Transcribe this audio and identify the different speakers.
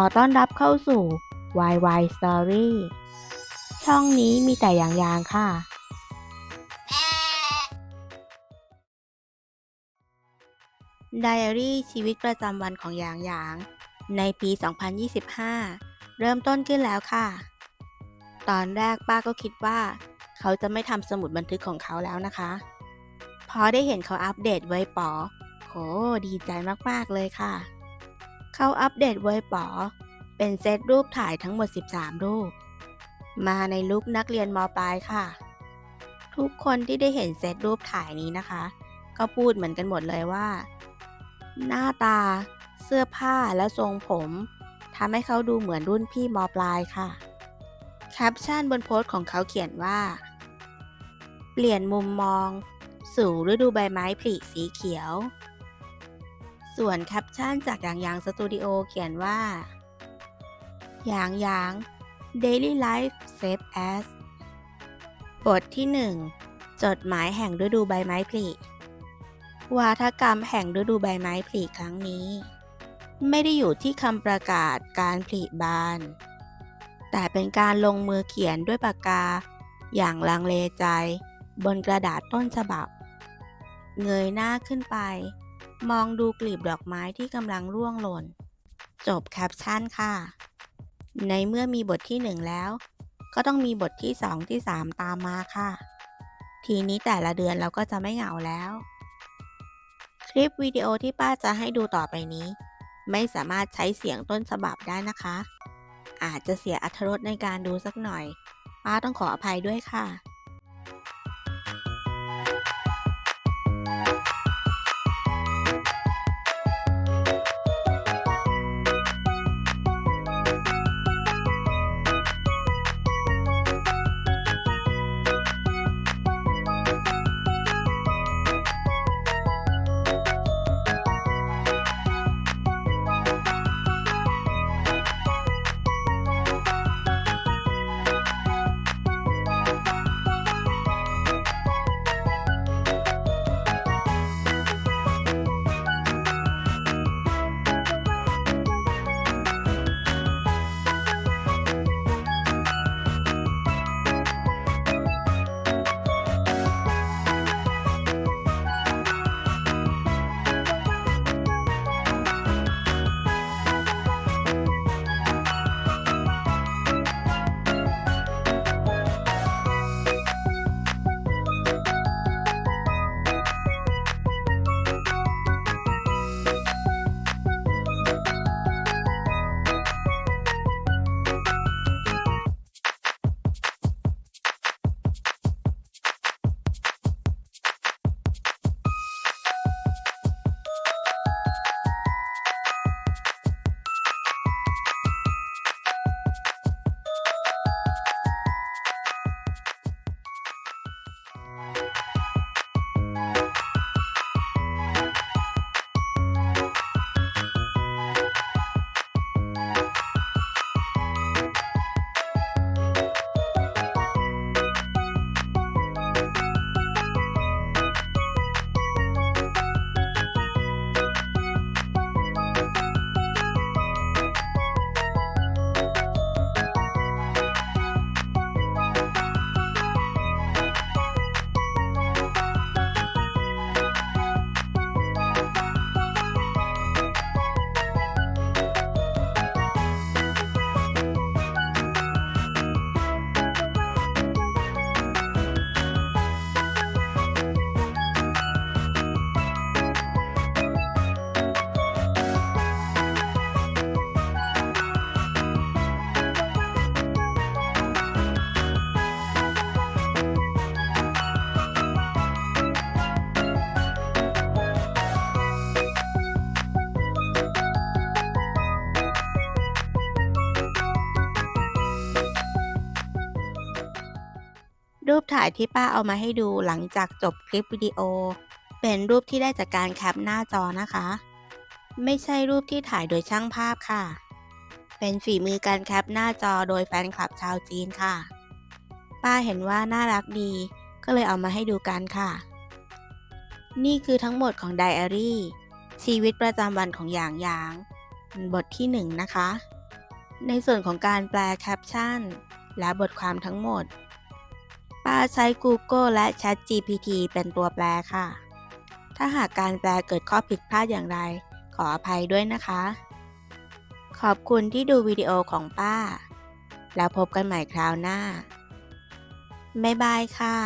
Speaker 1: อต้อนรับเข้าสู่ YY Story ช่องนี้มีแต่อย่างยางค่ะ ไดอารี่ชีวิตประจำวันของหยางหยาง ในปี 2025 เริ่มต้นขึ้นแล้วค่ะ ตอนแรกป้าก็คิดว่า เขาจะไม่ทำสมุดบันทึกของเขาแล้วนะคะ พอได้เห็นเขาอัปเดตไว้ป๋อโหดีใจมาก ๆ เลยค่ะ เขาอัปเดตไว้ป๋อ เป็นเซตรูปถ่ายทั้งหมด 13 รูป มาในลุคนักเรียนมปลายค่ะ ทุกคนที่ได้เห็นเซตรูปถ่ายนี้นะคะ ก็พูดเหมือนกันหมดเลยว่า หน้าตา เสื้อผ้าและทรงผมทำให้เขาดูเหมือนรุ่นพี่มปลายค่ะ แคปชั่นบนโพสต์ของเขาเขียนว่า เปลี่ยนมุมมอง สู่ฤดูใบไม้ผลิสีเขียว ส่วนแคปชั่นจากยางยางสตูดิโอเขียนว่าหยางหยาง Daily Life Save As บทที่ 1 จดหมายแห่งฤดูใบไม้ผลิวาทกรรมแห่งฤดูใบไม้ผลิครั้งนี้ ไม่ได้อยู่ที่คำประกาศการผลิบาน แต่เป็นการลงมือเขียนด้วยปากกา อย่างลังเลใจ บนกระดาษต้นฉบับ เงยหน้าขึ้นไป มองดูกลีบดอกไม้ที่กำลังร่วงหล่น จบแคปชั่นค่ะ ในเมื่อมีบทที่หนึ่งแล้ว ก็ต้องมีบทที่สองที่สามตามมาค่ะ ทีนี้แต่ละเดือนเราก็จะไม่เหงาแล้ว คลิปวิดีโอที่ป้าจะให้ดูต่อไปนี้ ไม่สามารถใช้เสียงต้นฉบับได้นะคะ อาจจะเสียอรรถรสในการดูสักหน่อย ป้าต้องขออภัยด้วยค่ะ รูปถ่ายที่ป้าเอามาให้ดูหลังจากจบคลิปวิดีโอ เป็นรูปที่ได้จากการแคปหน้าจอนะคะ ไม่ใช่รูปที่ถ่ายโดยช่างภาพค่ะ เป็นฝีมือการแคปหน้าจอโดยแฟนคลับชาวจีนค่ะ ป้าเห็นว่าน่ารักดี ก็เลยเอามาให้ดูกันค่ะ นี่คือทั้งหมดของไดอารี่ชีวิตประจำวันของหยางหยาง บทที่หนึ่งนะคะ ในส่วนของการแปลแคปชั่น และบทความทั้งหมด ป้าใช้ Google และ ChatGPT เป็นตัวแปลค่ะ ถ้าหากการแปลเกิดข้อผิดพลาดอย่างไร ขออภัยด้วยนะคะ ขอบคุณที่ดูวิดีโอของป้า แล้วพบกันใหม่คราวหน้า บ๊ายบายค่ะ